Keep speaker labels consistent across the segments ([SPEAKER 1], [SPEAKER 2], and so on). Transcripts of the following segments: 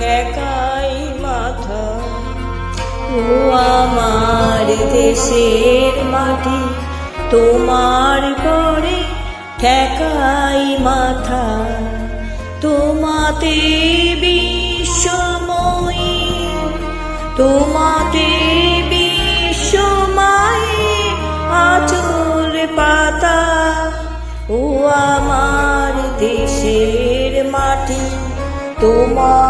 [SPEAKER 1] ঠেকাই মাথা। ও আমার দেশের মাটি, তোমার পরে ঠেকাই মাথা। তোমাতে বিশ্বময়ী তোমাতে বিশ্বময়ী আচল পাতা। ও আমার দেশের মাটি, তোমার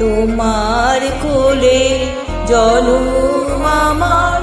[SPEAKER 1] তোমার কোলে জনম আমার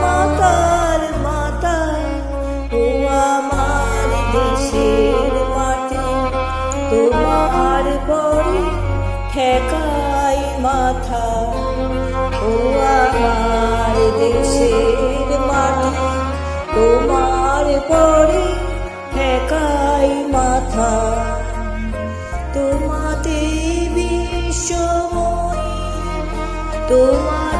[SPEAKER 1] মাতার মাতা ও আমার তোমার পরে ঠেকাই মাথা, ও আমার মাটি, তোমার পরে ঠেকাই মাথা। তোমাতে বিশ্বময়ী তোমাতে